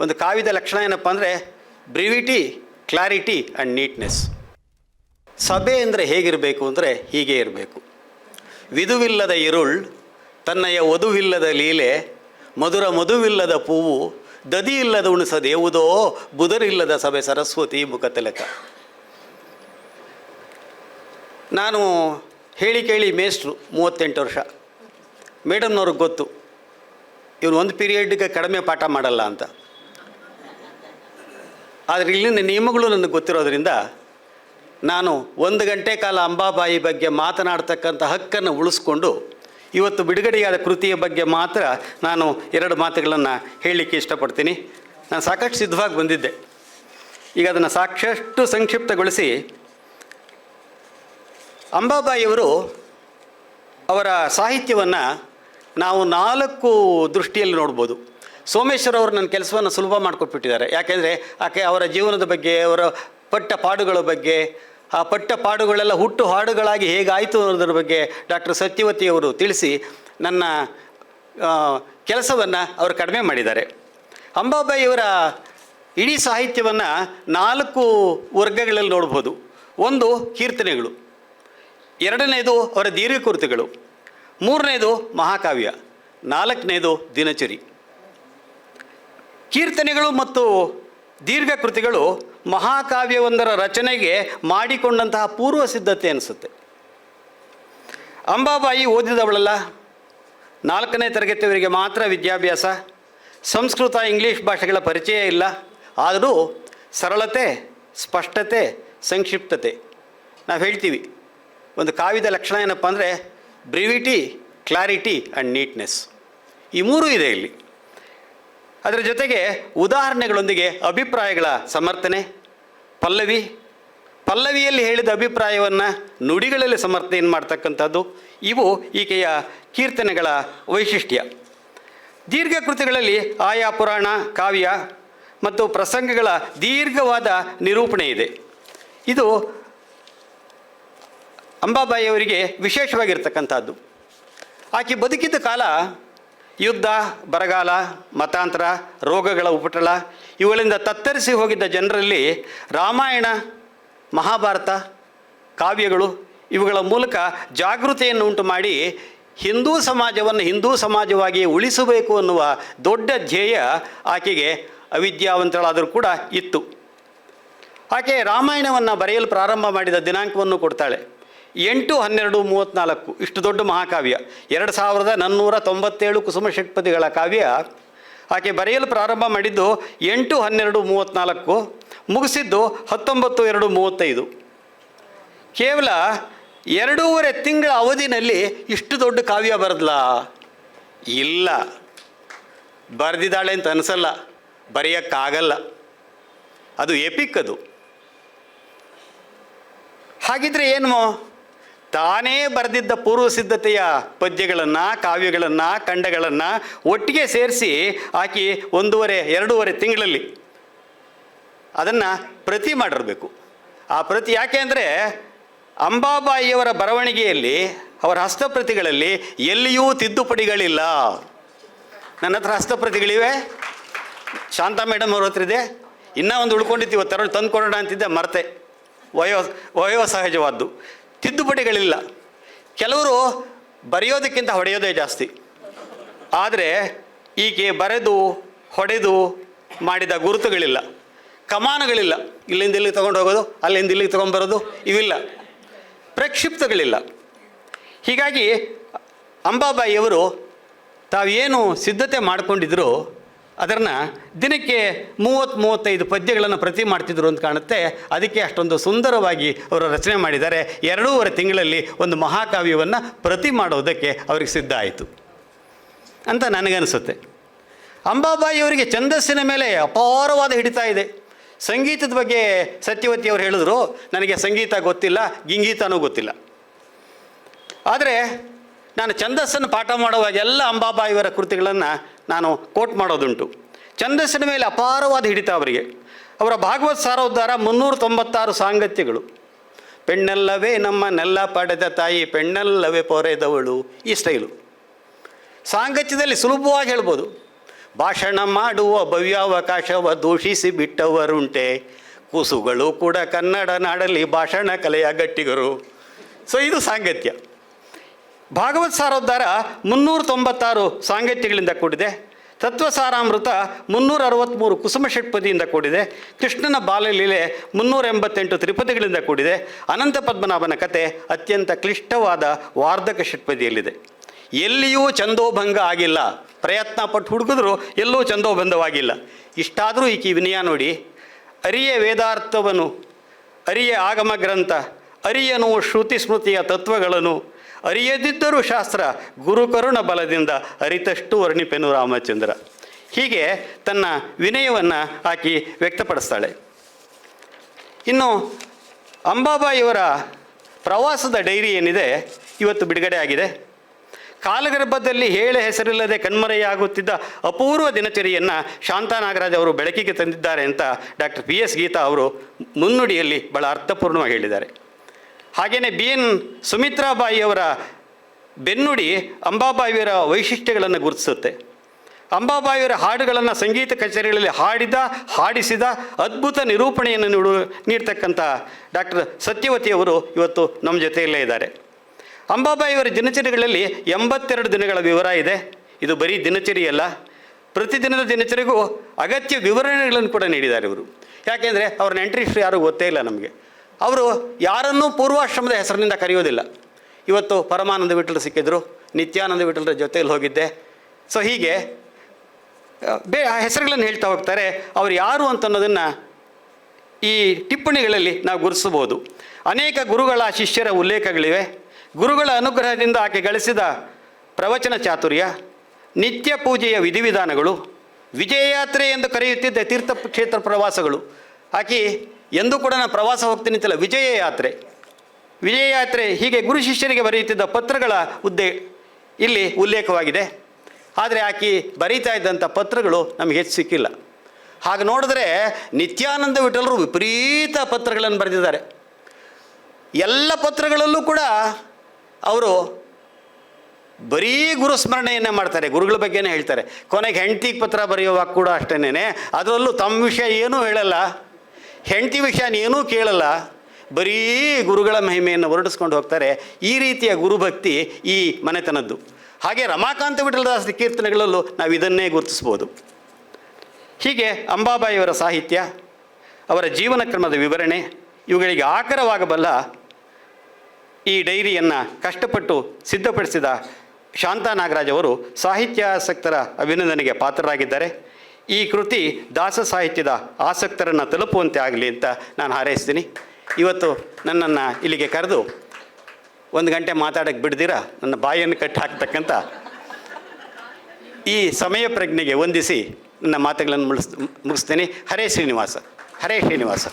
ಒಂದು ಕಾವ್ಯದ ಲಕ್ಷಣ ಏನಪ್ಪ ಅಂದರೆ ಬ್ರಿವಿಟಿ ಕ್ಲಾರಿಟಿ ಆ್ಯಂಡ್ ನೀಟ್ನೆಸ್ ಸಭೆ ಅಂದರೆ ಹೇಗಿರಬೇಕು ಅಂದರೆ ಹೀಗೆ ಇರಬೇಕು. ವಿದುವಿಲ್ಲದ ಇರುಳ್, ತನ್ನಯ ವಧುವಿಲ್ಲದ ಲೀಲೆ, ಮಧುರ ಮಧುವಿಲ್ಲದ ಪೂವು ದದಿ ಇಲ್ಲದ ಉಣಿಸದೇವುದೋ ಬುಧರಿಲ್ಲದ ಸಭೆ ಸರಸ್ವತಿ ಮುಖ ತಿಲಕ. ನಾನು ಹೇಳಿ ಕೇಳಿ ಮೇಸ್ಟ್ರು ಮೂವತ್ತೆಂಟು ವರ್ಷ. ಮೇಡಮ್ನವ್ರಿಗೆ ಗೊತ್ತು. ಇವನು ಒಂದು ಪೀರಿಯಡ್ಗೆ ಕಡಿಮೆ ಪಾಠ ಮಾಡಲ್ಲ ಅಂತ. ಆದರೆ ಇಲ್ಲಿನ ನಿಯಮಗಳು ನನಗೆ ಗೊತ್ತಿರೋದ್ರಿಂದ ನಾನು ಒಂದು ಗಂಟೆ ಕಾಲ ಅಂಬಾಬಾಯಿ ಬಗ್ಗೆ ಮಾತನಾಡ್ತಕ್ಕಂಥ ಹಕ್ಕನ್ನು ಉಳಿಸ್ಕೊಂಡು ಇವತ್ತು ಬಿಡುಗಡೆಯಾದ ಕೃತಿಯ ಬಗ್ಗೆ ಮಾತ್ರ ನಾನು ಎರಡು ಮಾತುಗಳನ್ನು ಹೇಳಲಿಕ್ಕೆ ಇಷ್ಟಪಡ್ತೀನಿ. ನಾನು ಸಾಕಷ್ಟು ಸಿದ್ಧವಾಗಿ ಬಂದಿದ್ದೆ. ಈಗ ಅದನ್ನು ಸಾಕಷ್ಟು ಸಂಕ್ಷಿಪ್ತಗೊಳಿಸಿ. ಅಂಬಾಬಾಯಿಯವರು ಅವರ ಸಾಹಿತ್ಯವನ್ನು ನಾವು ನಾಲ್ಕು ದೃಷ್ಟಿಯಲ್ಲಿ ನೋಡ್ಬೋದು. ಸೋಮೇಶ್ವರ್ ಅವರು ನನ್ನ ಕೆಲಸವನ್ನು ಸುಲಭ ಮಾಡಿಕೊಟ್ಬಿಟ್ಟಿದ್ದಾರೆ. ಯಾಕೆಂದರೆ ಆಕೆ ಅವರ ಜೀವನದ ಬಗ್ಗೆ, ಅವರ ಪಟ್ಟ ಪಾಡುಗಳ ಬಗ್ಗೆ, ಆ ಪಟ್ಟ ಪಾಡುಗಳೆಲ್ಲ ಹುಟ್ಟು ಹಾಡುಗಳಾಗಿ ಹೇಗಾಯಿತು ಅನ್ನೋದ್ರ ಬಗ್ಗೆ ಡಾಕ್ಟರ್ ಸತ್ಯವತಿಯವರು ತಿಳಿಸಿ ನನ್ನ ಕೆಲಸವನ್ನು ಅವರು ಕಡಿಮೆ ಮಾಡಿದ್ದಾರೆ. ಅಂಬಾಬಾಯಿಯವರ ಇಡೀ ಸಾಹಿತ್ಯವನ್ನು ನಾಲ್ಕು ವರ್ಗಗಳಲ್ಲಿ ನೋಡ್ಬೋದು. ಒಂದು ಕೀರ್ತನೆಗಳು, ಎರಡನೇದು ಅವರ ದೀರ್ಘಕೃತಿಗಳು, ಮೂರನೇದು ಮಹಾಕಾವ್ಯ, ನಾಲ್ಕನೇದು ದಿನಚರಿ. ಕೀರ್ತನೆಗಳು ಮತ್ತು ದೀರ್ಘ ಕೃತಿಗಳು ಮಹಾಕಾವ್ಯವೊಂದರ ರಚನೆಗೆ ಮಾಡಿಕೊಂಡಂತಹ ಪೂರ್ವ ಸಿದ್ಧತೆ ಅನಿಸುತ್ತೆ. ಅಂಬಾಬಾಯಿ ಓದಿದವಳಲ್ಲ. ನಾಲ್ಕನೇ ತರಗತಿಯವರಿಗೆ ಮಾತ್ರ ವಿದ್ಯಾಭ್ಯಾಸ. ಸಂಸ್ಕೃತ, ಇಂಗ್ಲೀಷ್ ಭಾಷೆಗಳ ಪರಿಚಯ ಇಲ್ಲ. ಆದರೂ ಸರಳತೆ, ಸ್ಪಷ್ಟತೆ, ಸಂಕ್ಷಿಪ್ತತೆ. ನಾವು ಹೇಳ್ತೀವಿ, ಒಂದು ಕಾವ್ಯದ ಲಕ್ಷಣ ಏನಪ್ಪ ಅಂದರೆ ಬ್ರಿವಿಟಿ ಕ್ಲಾರಿಟಿ ಆ್ಯಂಡ್ ನೀಟ್ನೆಸ್ ಈ ಮೂರೂ ಇದೆ ಇಲ್ಲಿ. ಅದರ ಜೊತೆಗೆ ಉದಾಹರಣೆಗಳೊಂದಿಗೆ ಅಭಿಪ್ರಾಯಗಳ ಸಮರ್ಥನೆ, ಪಲ್ಲವಿ. ಪಲ್ಲವಿಯಲ್ಲಿ ಹೇಳಿದ ಅಭಿಪ್ರಾಯವನ್ನು ನುಡಿಗಳಲ್ಲಿ ಸಮರ್ಥನೆಯನ್ನು ಮಾಡ್ತಕ್ಕಂಥದ್ದು ಇವು ಈಕೆಯ ಕೀರ್ತನೆಗಳ ವೈಶಿಷ್ಟ್ಯ. ದೀರ್ಘ ಕೃತಿಗಳಲ್ಲಿ ಆಯಾ ಪುರಾಣ, ಕಾವ್ಯ ಮತ್ತು ಪ್ರಸಂಗಗಳ ದೀರ್ಘವಾದ ನಿರೂಪಣೆ ಇದೆ. ಇದು ಅಂಬಾಬಾಯಿಯವರಿಗೆ ವಿಶೇಷವಾಗಿರ್ತಕ್ಕಂಥದ್ದು. ಆಕೆ ಬದುಕಿದ್ದ ಕಾಲ ಯುದ್ಧ, ಬರಗಾಲ, ಮತಾಂತರ, ರೋಗಗಳ ಉಪಟಳ ಇವುಗಳಿಂದ ತತ್ತರಿಸಿ ಹೋಗಿದ್ದ ಜನರಲ್ಲಿ ರಾಮಾಯಣ, ಮಹಾಭಾರತ, ಕಾವ್ಯಗಳು ಇವುಗಳ ಮೂಲಕ ಜಾಗೃತಿಯನ್ನು ಉಂಟು ಮಾಡಿ ಹಿಂದೂ ಸಮಾಜವನ್ನು ಹಿಂದೂ ಸಮಾಜವಾಗಿ ಉಳಿಸಬೇಕು ಅನ್ನುವ ದೊಡ್ಡ ಧ್ಯೇಯ ಆಕೆಗೆ ಅವಿದ್ಯಾವಂತಳಾದರೂ ಕೂಡ ಇತ್ತು. ಆಕೆ ರಾಮಾಯಣವನ್ನು ಬರೆಯಲು ಪ್ರಾರಂಭ ಮಾಡಿದ ದಿನಾಂಕವನ್ನು ಕೊಡ್ತಾಳೆ. ಎಂಟು ಹನ್ನೆರಡು ಮೂವತ್ತ್ನಾಲ್ಕು ಇಷ್ಟು ದೊಡ್ಡ ಮಹಾಕಾವ್ಯ. ಎರಡು ಸಾವಿರದ ನಾನ್ನೂರ ತೊಂಬತ್ತೇಳು ಕುಸುಮ ಷಟ್ಪದಿಗಳ ಕಾವ್ಯ. ಆಕೆ ಬರೆಯಲು ಪ್ರಾರಂಭ ಮಾಡಿದ್ದು ಎಂಟು ಹನ್ನೆರಡು ಮೂವತ್ತ್ನಾಲ್ಕು ಮುಗಿಸಿದ್ದು ಹತ್ತೊಂಬತ್ತು ಎರಡು ಮೂವತ್ತೈದು. ಕೇವಲ ಎರಡೂವರೆ ತಿಂಗಳ ಅವಧಿನಲ್ಲಿ ಇಷ್ಟು ದೊಡ್ಡ ಕಾವ್ಯ ಬರೆದ್ಲಾ? ಇಲ್ಲ. ಬರೆದಿದ್ದಾಳೆ ಅಂತ ಅನಿಸಲ್ಲ. ಬರೆಯೋಕ್ಕಾಗಲ್ಲ. ಅದು ಎಪಿಕ್ ಅದು. ಹಾಗಿದ್ರೆ ಏನು ತಾನೇ ಬರೆದಿದ್ದ ಪೂರ್ವ ಸಿದ್ಧತೆಯ ಪದ್ಯಗಳನ್ನು, ಕಾವ್ಯಗಳನ್ನು, ಖಂಡಗಳನ್ನು ಒಟ್ಟಿಗೆ ಸೇರಿಸಿ ಆಕಿ ಒಂದೂವರೆ, ಎರಡೂವರೆ ತಿಂಗಳಲ್ಲಿ ಅದನ್ನು ಪ್ರತಿ ಮಾಡಿರಬೇಕು. ಆ ಪ್ರತಿ ಯಾಕೆ ಅಂದರೆ ಅಂಬಾಬಾಯಿಯವರ ಬರವಣಿಗೆಯಲ್ಲಿ, ಅವರ ಹಸ್ತಪ್ರತಿಗಳಲ್ಲಿ ಎಲ್ಲಿಯೂ ತಿದ್ದುಪಡಿಗಳಿಲ್ಲ. ನನ್ನ ಹತ್ರ ಹಸ್ತಪ್ರತಿಗಳಿವೆ. ಶಾಂತಾ ಮೇಡಮ್ ಅವ್ರ ಹತ್ರ ಇದೆ. ಇನ್ನೂ ಒಂದು ಉಳ್ಕೊಂಡಿತ್ತು, ಇವತ್ತು ತಂದು ಕೊಡೋಣ ಅಂತಿದ್ದೆ, ಮರ್ತೆ. ವಯೋ ವಯೋ ಸಹಜವಾದ್ದು. ತಿದ್ದುಪಡಿಗಳಿಲ್ಲ. ಕೆಲವರು ಬರೆಯೋದಕ್ಕಿಂತ ಹೊಡೆಯೋದೇ ಜಾಸ್ತಿ. ಆದರೆ ಈಕೆ ಬರೆದು, ಹೊಡೆದು ಮಾಡಿದ ಗುರುತುಗಳಿಲ್ಲ. ಕಮಾನುಗಳಿಲ್ಲ. ಇಲ್ಲಿಂದ ಇಲ್ಲಿಗೆ ತೊಗೊಂಡು ಹೋಗೋದು, ಅಲ್ಲಿಂದ ಇಲ್ಲಿಗೆ ತೊಗೊಂಬರೋದು ಇವಿಲ್ಲ. ಪ್ರಕ್ಷಿಪ್ತಗಳಿಲ್ಲ. ಹೀಗಾಗಿ ಅಂಬಾಬಾಯಿಯವರು ತಾವೇನು ಸಿದ್ಧತೆ ಮಾಡಿಕೊಂಡಿದ್ರು ಅದನ್ನು ದಿನಕ್ಕೆ ಮೂವತ್ತು ಮೂವತ್ತೈದು ಪದ್ಯಗಳನ್ನು ಪ್ರತಿ ಮಾಡ್ತಿದ್ರು ಅಂತ ಕಾಣುತ್ತೆ. ಅದಕ್ಕೆ ಅಷ್ಟೊಂದು ಸುಂದರವಾಗಿ ಅವರು ರಚನೆ ಮಾಡಿದ್ದಾರೆ. ಎರಡೂವರೆ ತಿಂಗಳಲ್ಲಿ ಒಂದು ಮಹಾಕಾವ್ಯವನ್ನು ಪ್ರತಿ ಮಾಡೋದಕ್ಕೆ ಅವ್ರಿಗೆ ಸಿದ್ಧ ಆಯಿತು. ಅಂತ ನನಗನ್ನಿಸುತ್ತೆ ಅಂಬಾಬಾಯಿಯವರಿಗೆ ಛಂದಸ್ಸಿನ ಮೇಲೆ ಅಪಾರವಾದ ಹಿಡಿತಾ ಇದೆ. ಸಂಗೀತದ ಬಗ್ಗೆ ಸತ್ಯವತಿ ಅವರು ಹೇಳಿದ್ರು, ನನಗೆ ಸಂಗೀತ ಗೊತ್ತಿಲ್ಲ, ಗಿಂಗೀತನೂ ಗೊತ್ತಿಲ್ಲ. ಆದರೆ ನಾನು ಛಂದಸ್ಸನ್ನು ಪಾಠ ಮಾಡುವಾಗ ಎಲ್ಲ ಅಂಬಾಬಾಯಿಯವರ ಕೃತಿಗಳನ್ನು ನಾನು ಕೋಟ್ ಮಾಡೋದುಂಟು. ಛಂದಸ್ಸಿನ ಮೇಲೆ ಅಪಾರವಾದ ಹಿಡಿತ ಅವರಿಗೆ. ಅವರ ಭಾಗವತ್ ಸಾರೋದ್ಧಾರ ಮುನ್ನೂರ ತೊಂಬತ್ತಾರು ಸಾಂಗತ್ಯಗಳು. ಪೆಣ್ಣಲ್ಲವೇ ನಮ್ಮ ನೆಲ್ಲ ಪಡೆದ ತಾಯಿ, ಪೆಣ್ಣಲ್ಲವೇ ಪೊರೆದವಳು ಈ ಸ್ಟೈಲು. ಸಾಂಗತ್ಯದಲ್ಲಿ ಸುಲಭವಾಗಿ ಹೇಳ್ಬೋದು. ಭಾಷಣ ಮಾಡುವ ಭವ್ಯಾವಕಾಶವ ದೂಷಿಸಿ ಬಿಟ್ಟವರುಂಟೆ. ಕೂಸುಗಳು ಕೂಡ ಕನ್ನಡ ನಾಡಲ್ಲಿ ಭಾಷಣ ಕಲೆಯ ಗಟ್ಟಿಗರು. ಸೊ ಇದು ಸಾಂಗತ್ಯ. ಭಾಗವತ್ ಸಾರೋದ್ಧಾರ ಮುನ್ನೂರ ತೊಂಬತ್ತಾರು ಸಾಂಗತ್ಯಗಳಿಂದ ಕೂಡಿದೆ. ತತ್ವಸಾರಾಮೃತ ಮುನ್ನೂರ ಅರವತ್ತ್ಮೂರು ಕುಸುಮ ಷಟ್ಪದಿಯಿಂದ ಕೂಡಿದೆ. ಕೃಷ್ಣನ ಬಾಲಲೀಲೆ ಮುನ್ನೂರ ಎಂಬತ್ತೆಂಟು ತ್ರಿಪದಿಗಳಿಂದ ಕೂಡಿದೆ. ಅನಂತ ಪದ್ಮನಾಭನ ಕತೆ ಅತ್ಯಂತ ಕ್ಲಿಷ್ಟವಾದ ವಾರ್ಧಕ ಷಟ್ಪದಿಯಲ್ಲಿದೆ. ಎಲ್ಲಿಯೂ ಚಂದೋಭಂಗ ಆಗಿಲ್ಲ. ಪ್ರಯತ್ನ ಪಟ್ಟು ಹುಡುಕಿದ್ರು ಎಲ್ಲೂ ಚಂದೋಬಂಧವಾಗಿಲ್ಲ ಇಷ್ಟಾದರೂ ಈಕೆ ವಿನಯ ನೋಡಿ. ಅರಿಯ ವೇದಾರ್ಥವನ್ನು ಅರಿಯ ಆಗಮ ಗ್ರಂಥ, ಅರಿಯನು ಶ್ರುತಿ ಸ್ಮೃತಿಯ ತತ್ವಗಳನ್ನು ಅರಿಯದಿದ್ದರೂ ಶಾಸ್ತ್ರ ಗುರುಕರುಣ ಬಲದಿಂದ ಅರಿತಷ್ಟು ವರ್ಣಿಪೆನು ರಾಮಚಂದ್ರ. ಹೀಗೆ ತನ್ನ ವಿನಯವನ್ನು ಆಕಿ ವ್ಯಕ್ತಪಡಿಸ್ತಾಳೆ. ಇನ್ನು ಅಂಬಾಬಾಯಿಯವರ ಪ್ರವಾಸದ ಡೈರಿ ಏನಿದೆ? ಇವತ್ತು ಬಿಡುಗಡೆ ಆಗಿದೆ. ಕಾಲಗರ್ಭದಲ್ಲಿ ಹೇಳೆ ಹೆಸರಿಲ್ಲದೆ ಕಣ್ಮರೆಯಾಗುತ್ತಿದ್ದ ಅಪೂರ್ವ ದಿನಚರಿಯನ್ನು ಶಾಂತಾ ನಾಗರಾಜ್ ಅವರು ಬೆಳಕಿಗೆ ತಂದಿದ್ದಾರೆ ಅಂತ ಡಾಕ್ಟರ್ ಪಿ ಎಸ್ ಗೀತಾ ಅವರು ಮುನ್ನುಡಿಯಲ್ಲಿ ಬಹಳ ಅರ್ಥಪೂರ್ಣವಾಗಿ ಹೇಳಿದ್ದಾರೆ. ಹಾಗೆಯೇ ಬಿ ಎನ್ ಸುಮಿತ್ರಾಬಾಯಿಯವರ ಬೆನ್ನುಡಿ ಅಂಬಾಬಾಯಿಯವರ ವೈಶಿಷ್ಟ್ಯಗಳನ್ನು ಗುರುತಿಸುತ್ತೆ. ಅಂಬಾಬಾಯಿಯವರ ಹಾಡುಗಳನ್ನು ಸಂಗೀತ ಕಚೇರಿಗಳಲ್ಲಿ ಹಾಡಿದ, ಹಾಡಿಸಿದ ಅದ್ಭುತ ನಿರೂಪಣೆಯನ್ನು ನೀಡು ನೀಡ್ತಕ್ಕಂಥ ಡಾಕ್ಟರ್ ಸತ್ಯವತಿಯವರು ಇವತ್ತು ನಮ್ಮ ಜೊತೆಯಲ್ಲೇ ಇದ್ದಾರೆ. ಅಂಬಾಬಾಯಿಯವರ ದಿನಚರಿಗಳಲ್ಲಿ ಎಂಬತ್ತೆರಡು ದಿನಗಳ ವಿವರ ಇದೆ. ಇದು ಬರೀ ದಿನಚರಿಯಲ್ಲ ಪ್ರತಿದಿನದ ದಿನಚರಿಗೂ ಅಗತ್ಯ ವಿವರಣೆಗಳನ್ನು ಕೂಡ ನೀಡಿದ್ದಾರೆ ಇವರು. ಯಾಕೆಂದರೆ ಅವ್ರ ನೆಂಟರಿಷ್ಟು ಯಾರೂ ಗೊತ್ತೇ ಇಲ್ಲ ನಮಗೆ. ಅವರು ಯಾರನ್ನೂ ಪೂರ್ವಾಶ್ರಮದ ಹೆಸರಿನಿಂದ ಕರೆಯೋದಿಲ್ಲ ಇವತ್ತು ಪರಮಾನಂದ ವಿಠಲ್ ಸಿಕ್ಕಿದ್ರು, ನಿತ್ಯಾನಂದ ವಿಠಲರ ಜೊತೆಯಲ್ಲಿ ಹೋಗಿದ್ದೆ. ಸೊ ಹೀಗೆ ಬೇ ಹೆಸರುಗಳನ್ನು ಹೇಳ್ತಾ ಹೋಗ್ತಾರೆ. ಅವರು ಯಾರು ಅಂತ ಅನ್ನೋದನ್ನು ಈ ಟಿಪ್ಪಣಿಗಳಲ್ಲಿ ನಾವು ಗುರುತಿಸಬಹುದು. ಅನೇಕ ಗುರುಗಳ ಶಿಷ್ಯರ ಉಲ್ಲೇಖಗಳಿವೆ. ಗುರುಗಳ ಅನುಗ್ರಹದಿಂದ ಆಕೆ ಗಳಿಸಿದ ಪ್ರವಚನ ಚಾತುರ್ಯ, ನಿತ್ಯ ಪೂಜೆಯ ವಿಧಿವಿಧಾನಗಳು, ವಿಜಯಯಾತ್ರೆ ಎಂದು ಕರೆಯುತ್ತಿದ್ದ ತೀರ್ಥ ಕ್ಷೇತ್ರ ಪ್ರವಾಸಗಳು. ಆಕೆ ಎಂದೂ ಕೂಡ ನಾನು ಪ್ರವಾಸ ಹೋಗ್ತೀನಿ ಅಂತಿಲ್ಲ, ವಿಜಯ ಯಾತ್ರೆ. ವಿಜಯ ಯಾತ್ರೆ ಹೀಗೆ ಗುರು ಶಿಷ್ಯರಿಗೆ ಬರೆಯುತ್ತಿದ್ದ ಪತ್ರಗಳ ಹುದ್ದೆ ಇಲ್ಲಿ ಉಲ್ಲೇಖವಾಗಿದೆ. ಆದರೆ ಆಕೆ ಬರೀತಾ ಇದ್ದಂಥ ಪತ್ರಗಳು ನಮಗೆ ಹೆಚ್ಚು ಸಿಕ್ಕಿಲ್ಲ. ಹಾಗೆ ನೋಡಿದ್ರೆ ನಿತ್ಯಾನಂದ ವಿಠಲರು ವಿಪರೀತ ಪತ್ರಗಳನ್ನು ಬರೆದಿದ್ದಾರೆ. ಎಲ್ಲ ಪತ್ರಗಳಲ್ಲೂ ಕೂಡ ಅವರು ಬರೀ ಗುರು ಸ್ಮರಣೆಯನ್ನೇ ಮಾಡ್ತಾರೆ, ಗುರುಗಳ ಬಗ್ಗೆನೇ ಹೇಳ್ತಾರೆ. ಕೊನೆಗೆ ಹೆಂಡತಿಗೆ ಪತ್ರ ಬರೆಯುವಾಗ ಕೂಡ ಅಷ್ಟೇನೆ ಅದರಲ್ಲೂ ತಮ್ಮ ವಿಷಯ ಏನೂ ಹೇಳಲ್ಲ. ಹೆಂಡತಿ ವಿಷಯ ಏನೂ ಕೇಳಲ್ಲ, ಬರೀ ಗುರುಗಳ ಮಹಿಮೆಯನ್ನು ಹೊರಡಿಸ್ಕೊಂಡು ಹೋಗ್ತಾರೆ. ಈ ರೀತಿಯ ಗುರುಭಕ್ತಿ ಈ ಮನೆತನದ್ದು. ಹಾಗೆ ರಮಾಕಾಂತ ವಿಠಲದಾಸ ಕೀರ್ತನೆಗಳಲ್ಲೂ ನಾವು ಇದನ್ನೇ ಗುರುತಿಸ್ಬೋದು. ಹೀಗೆ ಅಂಬಾಬಾಯಿಯವರ ಸಾಹಿತ್ಯ, ಅವರ ಜೀವನ ಕ್ರಮದ ವಿವರಣೆ, ಇವುಗಳಿಗೆ ಆಕರವಾಗಬಲ್ಲ ಈ ಡೈರಿಯನ್ನು ಕಷ್ಟಪಟ್ಟು ಸಿದ್ಧಪಡಿಸಿದ ಶಾಂತಾ ನಾಗರಾಜ್ ಅವರು ಸಾಹಿತ್ಯಾಸಕ್ತರ ಅಭಿನಂದನೆಗೆ ಪಾತ್ರರಾಗಿದ್ದಾರೆ. ಈ ಕೃತಿ ದಾಸ ಸಾಹಿತ್ಯದ ಆಸಕ್ತರನ್ನು ತಲುಪುವಂತೆ ಆಗಲಿ ಅಂತ ನಾನು ಹಾರೈಸ್ತೀನಿ. ಇವತ್ತು ನನ್ನನ್ನು ಇಲ್ಲಿಗೆ ಕರೆದು ಒಂದು ಗಂಟೆ ಮಾತಾಡೋಕ್ಕೆ ಬಿಡ್ದಿರಾ? ನನ್ನ ಬಾಯನ್ನು ಕಟ್ಟಿ ಹಾಕ್ತಕ್ಕಂಥ ಈ ಸಮಯ ಪ್ರಜ್ಞೆಗೆ ವಂದಿಸಿ ನನ್ನ ಮಾತುಗಳನ್ನು ಮುಗಿಸ್ ಮುಗಿಸ್ತೀನಿ. ಹರೇ ಶ್ರೀನಿವಾಸ ಹರೇ ಶ್ರೀನಿವಾಸ.